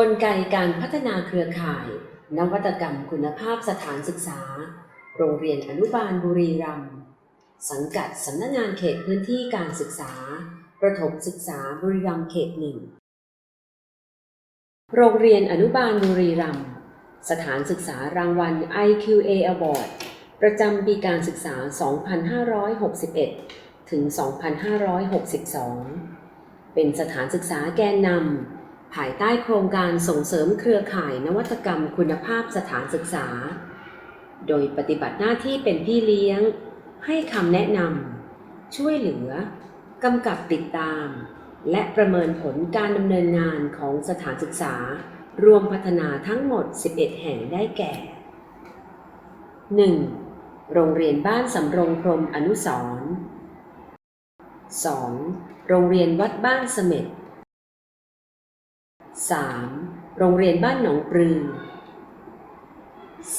กลไกการพัฒนาเครือข่าย นวัตกรรมคุณภาพสถานศึกษา โรงเรียนอนุบาลบุรีรัมย์สังกัดสำนักงานเขตพื้นที่การศึกษา ประถมศึกษาบุรีรัมย์เขตหนึ่งโรงเรียนอนุบาลบุรีรัมย์สถานศึกษารางวัล IQA Award ประจำปีการศึกษา 2561 ถึง 2562 เป็นสถานศึกษาแกนนำ ภายใต้โครงการส่งเสริมเครือข่ายนวัตกรรมคุณภาพสถานศึกษา โดยปฏิบัติหน้าที่เป็นพี่เลี้ยง ให้คำแนะนำ ช่วยเหลือกำกับติดตาม และประเมินผลการดำเนินงานของสถานศึกษา รวมพัฒนาทั้งหมด 11 แห่งได้แก่ 1. โรงเรียนบ้านสำโรงพรมอนุสรณ์ 2. โรงเรียนวัดบ้านเสม็ด 3. โรงเรียนบ้านหนองปลือ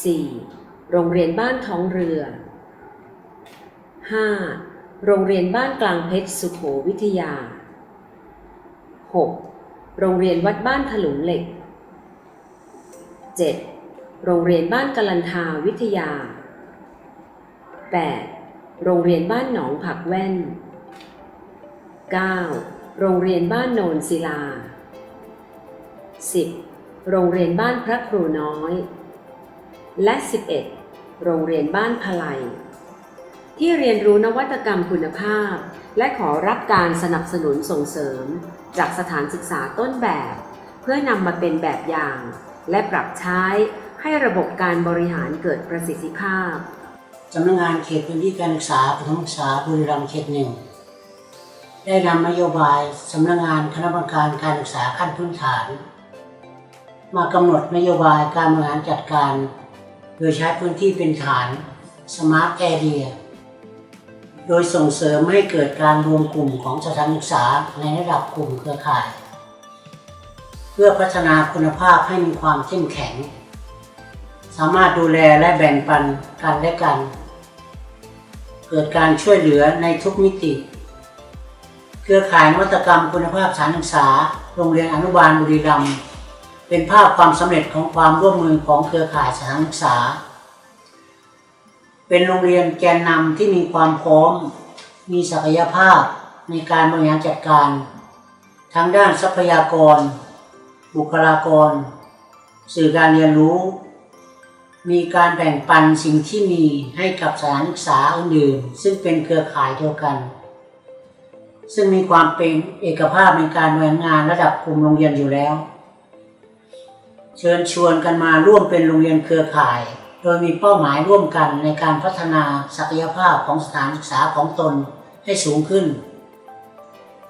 4. โรงเรียนบ้านท้องเรือ 5. โรงเรียนบ้านกลางเพชรสุโขวิทยา 6. โรงเรียนวัดบ้านถลุงเหล็ก 7. โรงเรียนบ้านกลันทาวิทยา 8. โรงเรียนบ้านหนองผักแว่น 9. โรงเรียนบ้านโนนศิลา 10. โรงเรียนบ้านพระครูน้อย และ 11. โรงเรียนบ้านพลัย ที่เรียนรู้นวัตกรรมคุณภาพ และขอรับการสนับสนุนส่งเสริม จากสถานศึกษาต้นแบบ เพื่อนำมาเป็นแบบอย่าง และปรับใช้ให้ระบบการบริหารเกิดประสิทธิภาพสำนักงานเขตพื้นที่การศึกษาประถมศึกษาบุรีรัมย์เขตหนึ่งได้นำนโยบายสำนักงานคณะกรรมการการศึกษาขั้นพื้นฐาน มากำหนดนโยบายการบริหารจัดการ โดยใช้พื้นที่เป็นฐาน Smart Area โดยส่งเสริมให้เกิดการรวมกลุ่มของสถานศึกษาในระดับกลุ่มเครือข่าย เพื่อพัฒนาคุณภาพให้มีความเข้มแข็ง สามารถดูแลและแบ่งปันกันและกัน เกิดการช่วยเหลือในทุกมิติ เครือข่ายนวัตกรรมคุณภาพสถานศึกษา โรงเรียนอนุบาลบุรีรัมย์ เป็นภาพความสำเร็จของความร่วมมือของเครือข่ายสถานศึกษา เป็นโรงเรียนแกนนำที่มีความพร้อม มีศักยภาพในการบริหารจัดการ ทั้งด้านทรัพยากร บุคลากร สื่อการเรียนรู้ มีการแบ่งปันสิ่งที่มีให้กับสถานศึกษาอื่นๆซึ่งเป็นเครือข่ายเดียวกัน ซึ่งมีความเป็นเอกภาพในการบริหารงานระดับกลุ่มโรงเรียนอยู่แล้ว เชิญชวนกันมาร่วมเป็นโรงเรียนเครือข่าย โดยมีเป้าหมายร่วมกันในการพัฒนาศักยภาพของสถานศึกษาของตนให้สูงขึ้น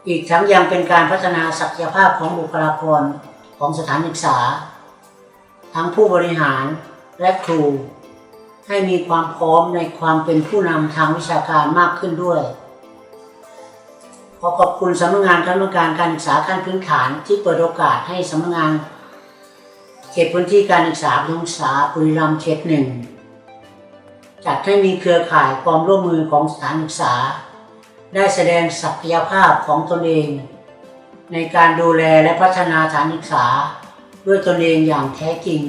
อีกทั้งยังเป็นการพัฒนาศักยภาพของบุคลากรของสถานศึกษา ทั้งผู้บริหารและครู ให้มีความพร้อมในความเป็นผู้นำทางวิชาการมากขึ้นด้วย ขอขอบคุณสำนักงานคณะกรรมการการศึกษาขั้นพื้นฐานที่เปิดโอกาสให้สำนักงาน เขตพื้นที่การศึกษาประถมศึกษาบุรีรัมเขตหนึ่งจัดให้มีเครือข่ายความร่วมมือของสถานศึกษา ได้แสดงศักยภาพของตนเอง ในการดูแลและพัฒนาสถานศึกษา ด้วยตนเองอย่างแท้จริง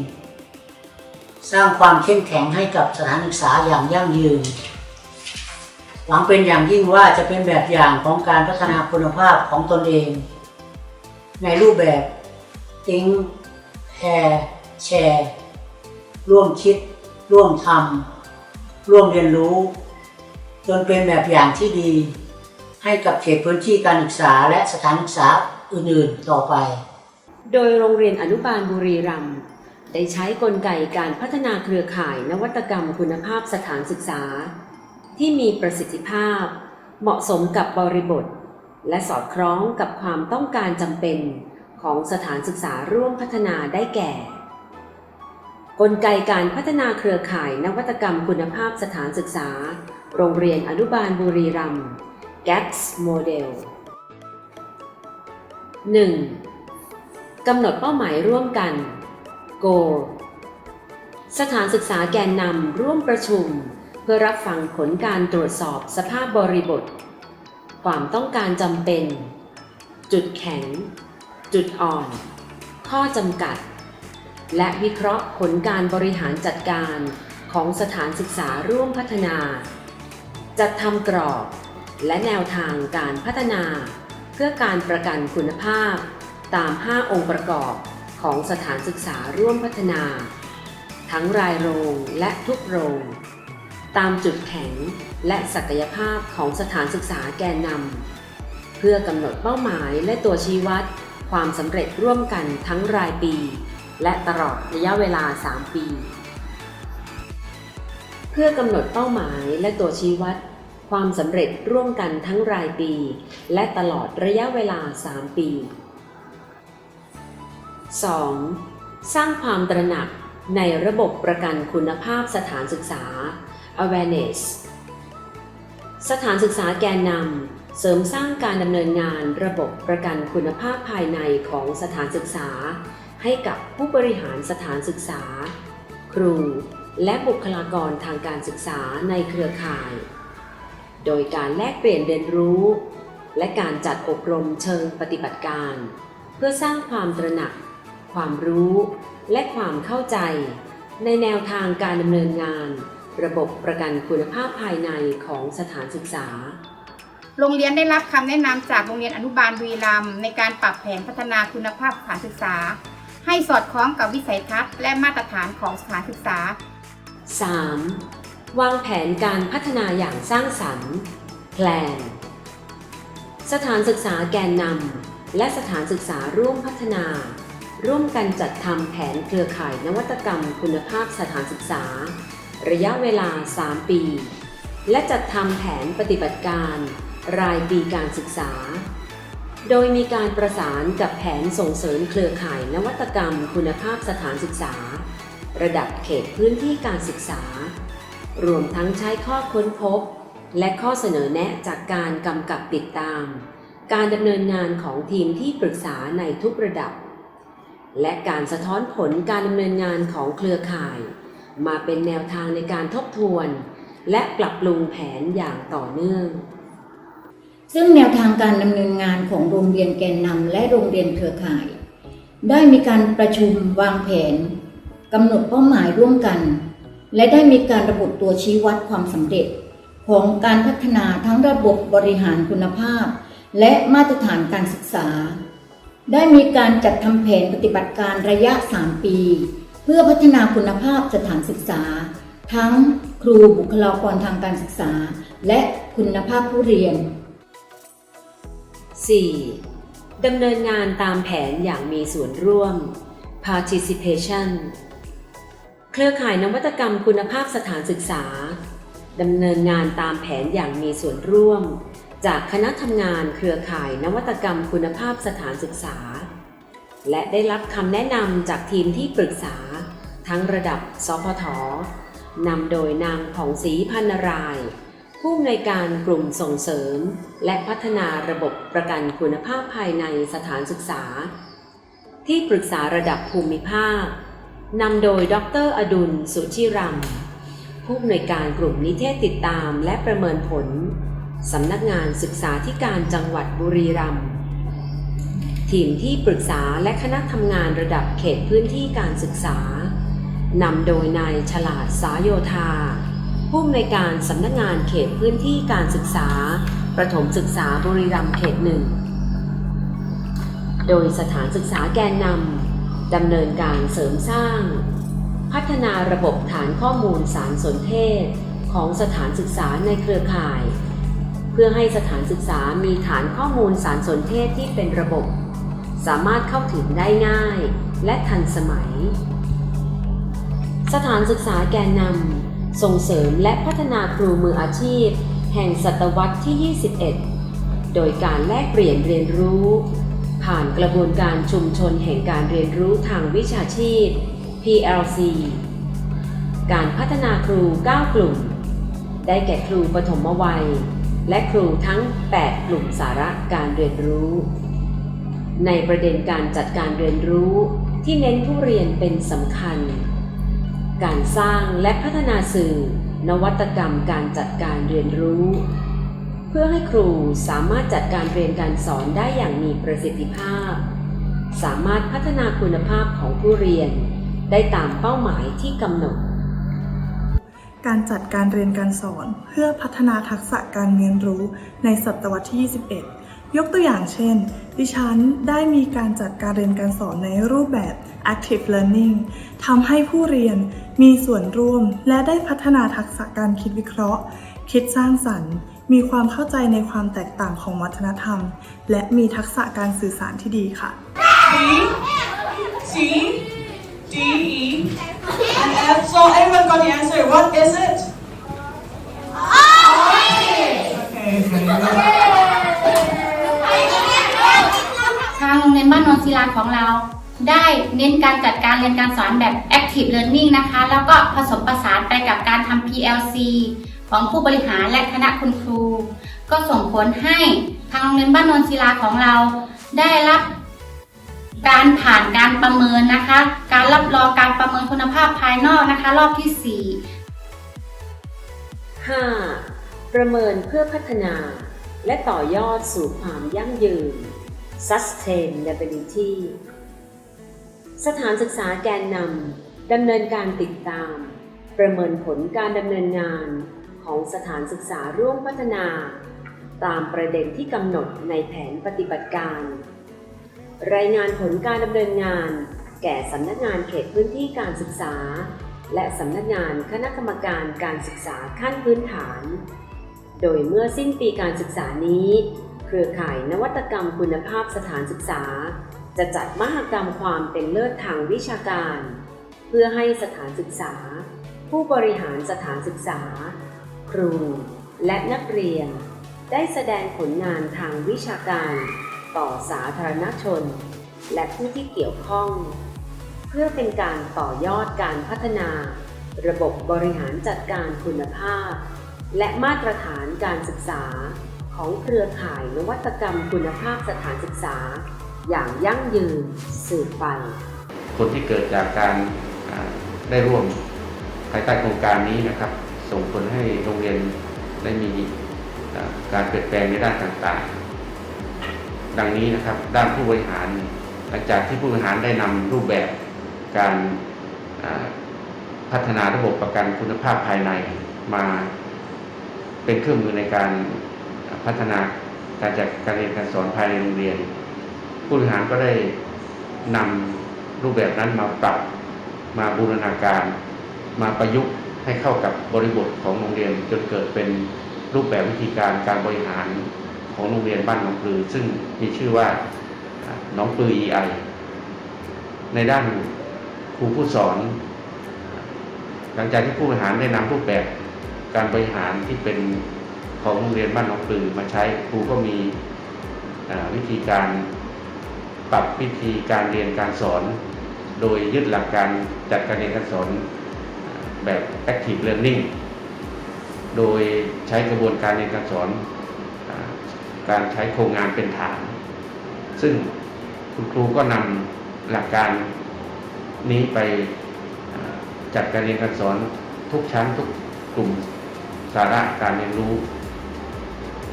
สร้างความเข้มแข็งให้กับสถานศึกษาอย่างยั่งยืนหวังเป็นอย่างยิ่งว่าจะเป็นแบบอย่างของการพัฒนาคุณภาพของตนเอง ในรูปแบบ think pair share ร่วมคิด ร่วมทำร่วมเรียนรู้ จนเป็นแบบอย่างที่ดี ให้กับเขตพื้นที่การศึกษาและสถานศึกษาอื่นๆต่อไป โดยโรงเรียนอนุบาลบุรีรัมย์ได้ใช้กลไกการพัฒนาเครือข่ายนวัตกรรมคุณภาพสถานศึกษา ที่มีประสิทธิภาพ เหมาะสมกับบริบท และสอดคล้องกับความต้องการจำเป็น ของสถานศึกษาร่วมพัฒนาได้แก่ กลไกการพัฒนาเครือข่ายนวัตกรรมคุณภาพสถานศึกษา โรงเรียนอนุบาลบุรีรัมย์ GATS Model 1. กำหนดเป้าหมายร่วมกัน Goal สถานศึกษาแกนนำร่วมประชุม เพื่อรับฟังผลการตรวจสอบสภาพบริบท ความต้องการจำเป็น จุดแข็ง จุดอ่อน ข้อจำกัด และวิเคราะห์ผลการบริหารจัดการของสถานศึกษาร่วมพัฒนา จัดทำกรอบ และแนวทางการพัฒนา เพื่อการประกันคุณภาพ ตาม 5 องค์ประกอบของสถานศึกษาร่วมพัฒนา ทั้งรายโรงและทุกโรง ตามจุดแข็งและศักยภาพของสถานศึกษาแกนนำเพื่อกำหนดเป้าหมายและตัวชี้วัด ความสำเร็จร่วมกันทั้งรายปี และตลอดระยะเวลา 3 ปี เพื่อกำหนดเป้าหมายและตัวชี้วัด ความสำเร็จร่วมกันทั้งรายปี และตลอดระยะเวลา 3 ปี 2. สร้างความตระหนักในระบบประกันคุณภาพสถานศึกษา awareness สถานศึกษาแกนนำ เสริมสร้างการดำเนินงานระบบประกันคุณภาพภายในของสถานศึกษา ให้กับผู้บริหารสถานศึกษา ครู และบุคลากรทางการศึกษาในเครือข่าย โดยการแลกเปลี่ยนเรียนรู้ และการจัดอบรมเชิงปฏิบัติการ เพื่อสร้างความตระหนัก ความรู้ และความเข้าใจ ในแนวทางการดำเนินงาน ระบบประกันคุณภาพภายในของสถานศึกษา โรงเรียนได้รับคำแนะนำจากโรงเรียนอนุบาลบุรีรัมย์ในการปรับแผนพัฒนาคุณภาพสถานศึกษา ให้สอดคล้องกับวิสัยทัศน์และมาตรฐานของสถานศึกษา 3. วางแผนการพัฒนาอย่างสร้างสรรค์ Plan สถานศึกษาแกนนำและสถานศึกษาร่วมพัฒนา ร่วมกันจัดทำแผนเครือข่ายนวัตกรรมคุณภาพสถานศึกษา ระยะเวลา 3 ปี และจัดทำแผนปฏิบัติการ รายปีการศึกษา โดยมีการประสานกับแผนส่งเสริมเครือข่ายนวัตกรรมคุณภาพสถานศึกษา ระดับเขตพื้นที่การศึกษา รวมทั้งใช้ข้อค้นพบ และข้อเสนอแนะจากการกำกับติดตาม การดำเนินงานของทีมที่ปรึกษาในทุกระดับ และการสะท้อนผลการดำเนินงานของเครือข่าย มาเป็นแนวทางในการทบทวน และปรับปรุงแผนอย่างต่อเนื่อง ซึ่งแนวทางการดำเนินงานของโรงเรียนแกนนำและโรงเรียนเครือข่าย ได้มีการประชุมวางแผนกำหนดเป้าหมายร่วมกัน และได้มีการระบุตัวชี้วัดความสำเร็จ ของการพัฒนาทั้งระบบบริหารคุณภาพ และมาตรฐานการศึกษา ได้มีการจัดทำแผนปฏิบัติการระยะ 3 ปี เพื่อพัฒนาคุณภาพสถานศึกษา ทั้งครูบุคลากรทางการศึกษา และคุณภาพผู้เรียน 4. ดำเนินงานตามแผนอย่างมีส่วนร่วม participation เครือข่ายนวัตกรรมคุณภาพสถานศึกษา ดำเนินงานตามแผนอย่างมีส่วนร่วม จากคณะทำงานเครือข่ายนวัตกรรมคุณภาพสถานศึกษา และได้รับคำแนะนำจากทีมที่ปรึกษา ทั้งระดับสพทนำโดยนางผ่องศรีพันนาราย ผู้อำนวยการกลุ่มส่งเสริม และพัฒนาระบบประกันคุณภาพภายในสถานศึกษา ที่ปรึกษาระดับภูมิภาคนำโดยดร อดุล สุชิรัม ผู้อำนวยการกลุ่มนิเทศติดตามและประเมินผล สำนักงานศึกษาธิการจังหวัดบุรีรัมย์ทีมที่ปรึกษาและคณะทำงานระดับเขตพื้นที่การศึกษานำโดยนายฉลาดสาโยธา ผู้อำนวยการสำนักงานเขตพื้นที่การศึกษา ประถมศึกษาบุรีรัมย์เขตหนึ่ง โดยสถานศึกษาแกนนำดำเนินการเสริมสร้าง พัฒนาระบบฐานข้อมูลสารสนเทศของสถานศึกษาในเครือข่าย เพื่อให้สถานศึกษามีฐานข้อมูลสารสนเทศที่เป็นระบบ สามารถเข้าถึงได้ง่ายและทันสมัย สถานศึกษาแกนนำ ส่งเสริมและพัฒนาครูมืออาชีพ แห่งศตวรรษที่ 21 โดยการแลกเปลี่ยนเรียนรู้ ผ่านกระบวนการชุมชนแห่งการเรียนรู้ทางวิชาชีพ PLC การพัฒนาครู 9 กลุ่ม ได้แก่ครูปฐมวัย และครูทั้ง 8 กลุ่มสาระการเรียนรู้ ในประเด็นการจัดการเรียนรู้ที่เน้นผู้เรียนเป็นสำคัญ การสร้างและพัฒนาสื่อ นวัตกรรมการจัดการเรียนรู้ เพื่อให้ครูสามารถจัดการเรียนการสอนได้อย่างมีประสิทธิภาพ สามารถพัฒนาคุณภาพของผู้เรียน ได้ตามเป้าหมายที่กำหนด การจัดการเรียนการสอนเพื่อพัฒนาทักษะการเรียนรู้ในศตวรรษที่ 21 ยกตัวอย่างเช่น ดิฉันได้มีการจัดการเรียนการสอนในรูปแบบ active learning ทำให้ผู้เรียนมีส่วนร่วม และได้พัฒนาทักษะการคิดวิเคราะห์ คิดสร้างสรรค์ มีความเข้าใจในความแตกต่างของวัฒนธรรม และมีทักษะการสื่อสารที่ดีค่ะ T D E and F. So everyone got the answer. What is it? Okay, very างโรงเรียนบ้านนนศิลาของเรา ได้เน้นการจัดการเรียนการสอนแบบ active learning นะคะ แล้วก็ผสมผสานไปกับการทำ PLC ของผู้บริหารและคณะคุณครู ก็ส่งผลให้ทางโรงเรียนบ้านนนศิลาของเรา ได้รับการผ่านการประเมินนะคะ การรับรองการประเมินคุณภาพภายนอกนะคะ รอบที่ 4 5. ประเมินเพื่อพัฒนา และต่อยอดสู่ความยั่งยืน sustainability สถานศึกษาแกนนำดำเนินการติดตาม ประเมินผลการดำเนินงานของสถานศึกษาร่วมพัฒนา ตามประเด็นที่กำหนดในแผนปฏิบัติการ รายงานผลการดำเนินงาน แก่สำนักงานเขตพื้นที่การศึกษา และสำนักงานคณะกรรมการการศึกษาขั้นพื้นฐาน โดยเมื่อสิ้นปีการศึกษานี้ เครือข่ายนวัตกรรมคุณภาพสถานศึกษา จะจัดมหกรรมความเป็นเลิศทางวิชาการ เพื่อให้สถานศึกษา ผู้บริหารสถานศึกษา ครู และนักเรียน ได้แสดงผลงานทางวิชาการ ต่อสาธารณชน และผู้ที่เกี่ยวข้อง เพื่อเป็นการต่อยอดการพัฒนา ระบบบริหารจัดการคุณภาพ และมาตรฐานการศึกษา ของเครือข่ายนวัตกรรมคุณภาพสถานศึกษา อย่างยั่งยืนสืบไปผลที่เกิดจากการได้ร่วมภายใต้โครงการนี้นะครับ ส่งผลให้โรงเรียนได้มีการเปลี่ยนแปลงในด้านต่างๆ ดังนี้นะครับด้านผู้บริหาร หลังจากที่ผู้บริหารได้นำรูปแบบการพัฒนาระบบประกันคุณภาพภายในมาเป็นเครื่องมือในการ พัฒนาการจัดการเรียนการสอนภายในโรงเรียน ผู้บริหารก็ได้นำรูปแบบนั้นมาปรับมาบูรณาการ มาประยุกต์ให้เข้ากับบริบทของโรงเรียน จนเกิดเป็นรูปแบบวิธีการการบริหารของโรงเรียนบ้านหนองปลือ ซึ่งมีชื่อว่าอ่าหนองปลือ EI ในด้านครูผู้สอน หลังจากที่ผู้บริหารได้นำรูปแบบการบริหารที่เป็น ของโรงเรียนบ้านหนองปลือมาใช้ครูก็มีวิธีการปรับวิธีการเรียนการสอน โดยยึดหลักการจัดการเรียนการสอนแบบ active learning โดยใช้กระบวนการเรียนการสอนอการใช้โครงงานเป็นฐาน ซึ่งคุณครูก็นำหลักการนี้ไปจัดการเรียนการสอนทุกชั้นทุกกลุ่มสาระการเรียนรู้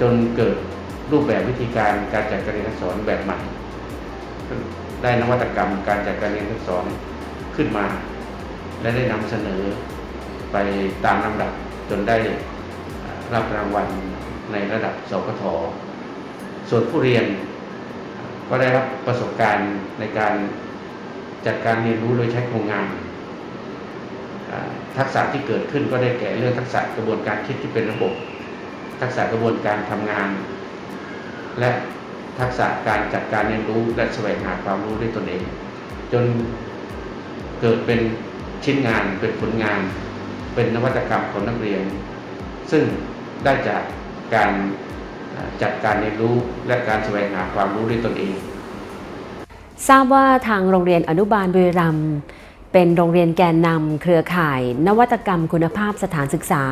จนเกิดรูปแบบวิธีการการจัดการเรียนการสอนแบบใหม่ ได้นวัตกรรมการจัดการเรียนการสอนขึ้นมา และได้นำเสนอไปตามลำดับจนได้รับรางวัลในระดับสกทส่วนผู้เรียนก็ได้รับประสบการณ์ในการจัดการเรียนรู้โดยใช้โครงงาน ทักษะที่เกิดขึ้นก็ได้แก่เรื่องทักษะกระบวนการคิดที่เป็นระบบ ทักษะกระบวนการทำงาน และทักษะการจัดการเรียนรู้และแสวงหาความรู้ด้วยตนเอง จนเกิดเป็นชิ้นงานเป็นผลงาน เป็นนวัตกรรมของนักเรียน ซึ่งได้จากการจัดการเรียนรู้และการแสวงหาความรู้ด้วยตนเอง ทราบว่าทางโรงเรียนอนุบาลบุรีรัมย์ เป็นโรงเรียนแกนนำเครือข่าย นวัตกรรมคุณภาพสถานศึกษา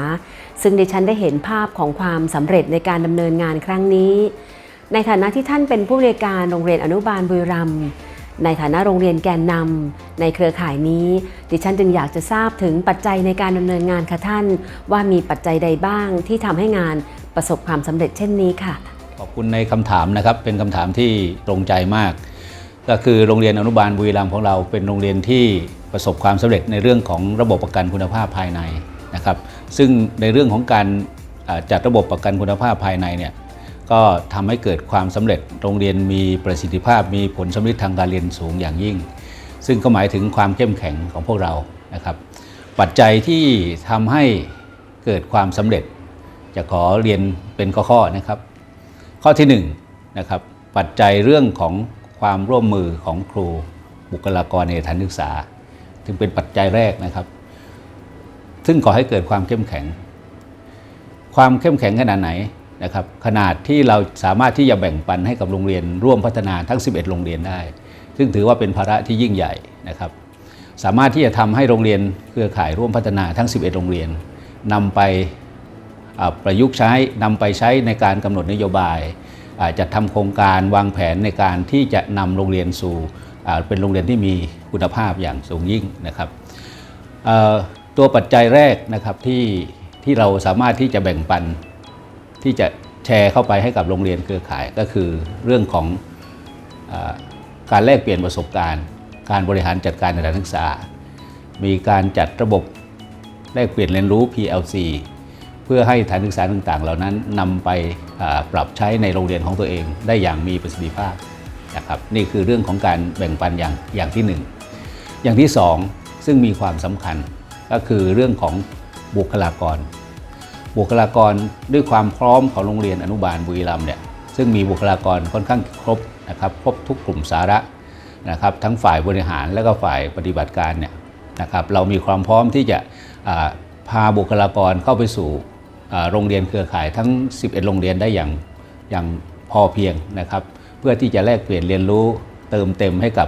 ซึ่งดิฉันได้เห็นภาพของความสำเร็จในการดำเนินงานครั้งนี้ ในฐานะที่ท่านเป็นผู้บริการโรงเรียนอนุบาลบุรีรัมย์ในฐานะโรงเรียนแกนนำในเครือข่ายนี้ ดิฉันจึงอยากจะทราบถึงปัจจัยในการดำเนินงานค่ะท่าน ว่ามีปัจจัยใดบ้างที่ทำให้งานประสบความสำเร็จเช่นนี้ค่ะ ขอบคุณในคำถามนะครับเป็นคำถามที่ตรงใจมาก ก็คือโรงเรียนอนุบาลบุรีรัมย์ของเราเป็นโรงเรียนที่ ประสบความสำเร็จในเรื่องของระบบประกันคุณภาพภายในนะครับ ซึ่งในเรื่องของการจัดระบบประกันคุณภาพภายในเนี่ยก็ทำให้เกิดความสำเร็จโรงเรียนมีประสิทธิภาพมีผลสำลิดทางการเรียนสูงอย่างยิ่ง ซึ่งก็หมายถึงความเข้มแข็งของพวกเรานะครับ ปัจจัยที่ทำให้เกิดความสำเร็จ จะขอเรียนเป็นข้อๆนะครับ ข้อที่1นงนะครับปัจจัยเรื่องของความร่วมมือของครูบุคลากรในสถานศึกษา ถึงเป็นปัจจัยแรกนะครับ ซึ่งก่อให้เกิดความเข้มแข็ง ความเข้มแข็งขนาดไหนนะครับขนาดที่เราสามารถที่จะแบ่งปันให้กับโรงเรียน ร่วมพัฒนาทั้ง 11 โรงเรียนได้ ซึ่งถือว่าเป็นภาระที่ยิ่งใหญ่นะครับ สามารถที่จะทำให้โรงเรียนเครือข่ายร่วมพัฒนาทั้ง 11 โรงเรียนนำไปประยุกต์ใช้นำไปใช้ในการกำหนดนโยบายจัดทำโครงการวางแผนในการที่จะนำโรงเรียนสู่ เป็นโรงเรียนที่มีคุณภาพอย่างสูงยิ่งนะครับตัวปัจจัยแรกนะครับที่ที่เราสามารถที่จะแบ่งปันที่จะแชร์เข้าไปให้กับโรงเรียนเครือข่ายก็คือเรื่องของอการแลกเปลี่ยนประสบการณ์ การบริหารจัดการในการศึกษา มีการจัดระบบแลกเปลี่ยนเรียนรู้ PLC เพื่อให้สถานศึกษาต่างๆ เหล่านั้นนำไปปรับใช้ในโรงเรียนของตัวเองได้อย่างมีประสิทธิภาพ นะครับนี่คือเรื่องของการแบ่งปันอย่างอย่างที่หนึ่งอย่างที่สองซึ่งมีความสำคัญก็คือเรื่องของบุคลากร บุคลากรด้วยความพร้อมของโรงเรียนอนุบาลบุรีรัมย์เนี่ยซึ่งมีบุคลากรค่อนข้างครบนะครับครบทุกกลุ่มสาระนะครับทั้งฝ่ายบริหารและก็ฝ่ายปฏิบัติการเนี่ยนะครับเรามีความพร้อมที่จะพาบุคลากรเข้าไปสู่โรงเรียนเครือข่ายทั้ง 11 โรงเรียนได้อย่างอย่างพอเพียงนะครับ พื่อที่จะแลกเปลี่ยนเรียนรู้เติมเต็มให้กับ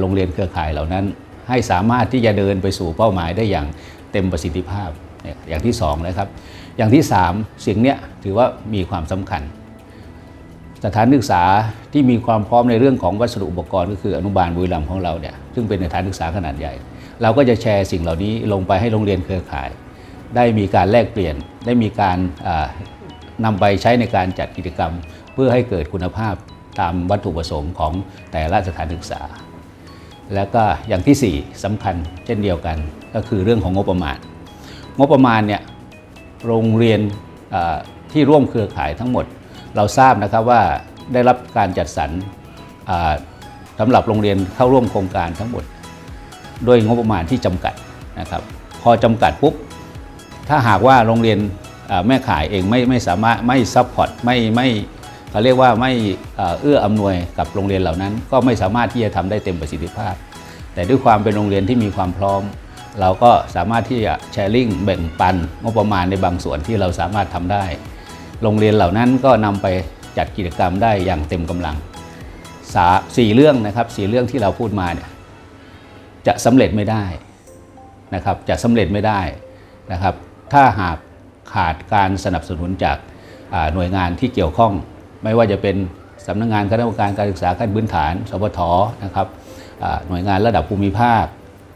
โรงเรียนเครือข่ายเหล่านั้น ให้สามารถที่จะเดินไปสู่เป้าหมายได้อย่างเต็มประสิทธิภาพเนี่ยอย่างที่สองนะครับ อย่างที่ 3 สิ่งเนี้ยถือว่ามีความสำคัญ สถานศึกษาที่มีความพร้อมในเรื่องของวัสดุอุปกรณ์ก็คืออนุบาลบุรีรัมย์ของเราเนี่ยซึ่งเป็นสถานศึกษาขนาดใหญ่ เราก็จะแชร์สิ่งเหล่านี้ลงไปให้โรงเรียนเครือข่าย ได้มีการแลกเปลี่ยนได้มีการอ่านำไปใช้ในการจัดกิจกรรม เพื่อให้เกิดคุณภาพ ตามวัตถุประสงค์ของแต่ละสถานศึกษา แล้วก็อย่างที่ 4สำคัญเช่นเดียวกัน ก็คือเรื่องของงบประมาณ งบประมาณเนี่ยโรงเรียนที่ร่วมเครือข่ายทั้งหมด เราทราบนะครับว่าได้รับการจัดสรรสำหรับโรงเรียนเข้าร่วมโครงการทั้งหมด ด้วยงบประมาณที่จำกัดนะครับ พอจำกัดปุ๊บถ้าหากว่าโรงเรียนแม่ขายเองไม่ไม่สามารถไม่ซัพพอร์ตไม่ไม่ เขาเรียกว่าไม่เอื้ออำนวยกับโรงเรียนเหล่านั้น ก็ไม่สามารถที่จะทำได้เต็มประสิทธิภาพ แต่ด้วยความเป็นโรงเรียนที่มีความพร้อม เราก็สามารถที่จะแชร์ลิงแบ่งปันงบประมาณในบางส่วนที่เราสามารถทำได้ โรงเรียนเหล่านั้นก็นำไปจัดกิจกรรมได้อย่างเต็มกำลังสาสี่เรื่องนะครับสี่เรื่องที่เราพูดมาเนี่ยจะสำเร็จไม่ได้นะครับจะสำเร็จไม่ได้นะครับถ้าหากขาดการสนับสนุนจากหน่วยงานที่เกี่ยวข้อง ไม่ว่าจะเป็นสำนักงานคณะกรรมการการศึกษาขั้นพื้นฐาน สพทนะครับหน่วยงานระดับภูมิภาค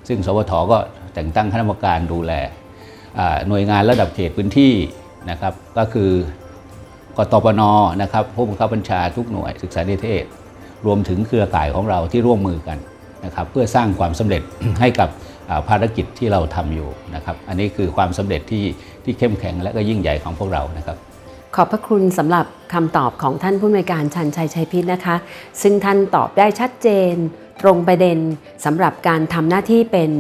ซึ่งสพทก็แต่งตั้งคณะกรรมการดูแลหน่วยงานระดับเขตพื้นที่นะครับ ก็คือกตปนนะครับผู้บังคับบัญชาทุกหน่วยศึกษานิเทศ รวมถึงเครือข่ายของเราที่ร่วมมือกันนะครับ เพื่อสร้างความสำเร็จให้กับภารกิจที่เราทำอยู่นะครับ อันนี้คือความสำเร็จที่ที่เข้มแข็งและก็ยิ่งใหญ่ของพวกเรานะครับ ขอบพระคุณสำหรับคำตอบของท่านผู้อำนวยการชันชัยชัยพิษนะคะ ซึ่งท่านตอบได้ชัดเจน ตรงประเด็นสำหรับการทำหน้าที่เป็น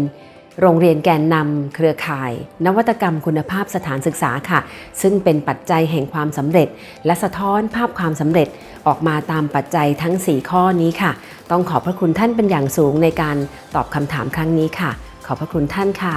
โรงเรียนแกนนำเครือข่าย นวัตกรรมคุณภาพสถานศึกษาค่ะ ซึ่งเป็นปัจจัยแห่งความสำเร็จ และสะท้อนภาพความสำเร็จออกมาตามปัจจัยทั้ง 4 ข้อนี้ค่ะ ต้องขอบพระคุณท่านเป็นอย่างสูงในการตอบคำถามครั้งนี้ค่ะ ขอบพระคุณท่านค่ะ